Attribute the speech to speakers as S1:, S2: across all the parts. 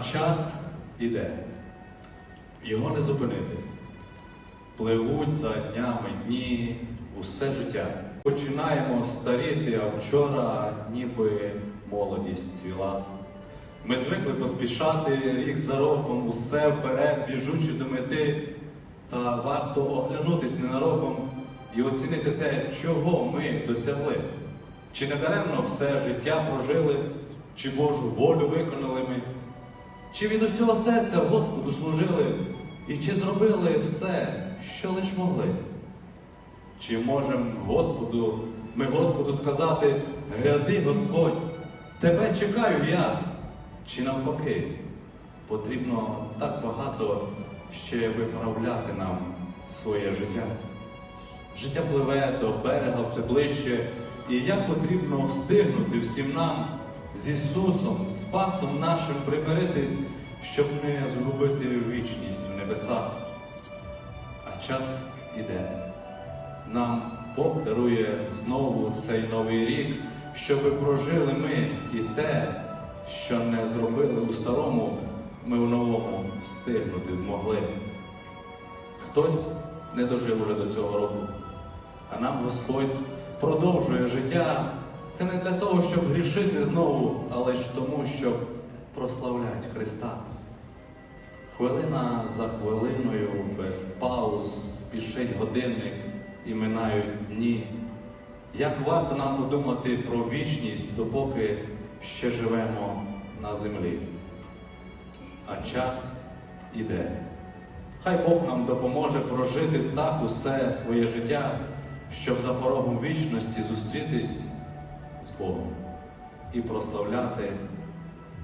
S1: А час іде. Його не зупинити. Пливуть за днями дні усе життя. Починаємо старіти, а вчора ніби молодість цвіла. Ми звикли поспішати рік за роком, усе вперед, біжучи до мети. Та варто оглянутись ненароком і оцінити те, чого ми досягли. Чи не даремно все життя прожили, чи Божу волю виконали ми, чи від усього серця Господу служили, і чи зробили все, що лиш могли? Чи можемо Господу, ми Господу сказати, гряди Господь, тебе чекаю я, чи навпаки, потрібно так багато ще виправляти нам своє життя. Життя пливе до берега все ближче, і як потрібно встигнути всім нам з Ісусом, Спасом нашим примиритись, щоб не згубити вічність в небесах. А час іде. Нам Бог дарує знову цей новий рік, щоби прожили ми і те, що не зробили у старому, ми у новому встигнути змогли. Хтось не дожив уже до цього року, а нам Господь продовжує життя. Це не для того, щоб грішити знову, але ж тому, щоб прославляти Христа. Хвилина за хвилиною, без пауз, спішить годинник і минають дні. Як варто нам подумати про вічність, допоки ще живемо на землі? А час іде. Хай Бог нам допоможе прожити так усе своє життя, щоб за порогом вічності зустрітись Богом і прославляти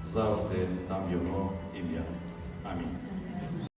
S1: завжди там Його ім'я. Амінь.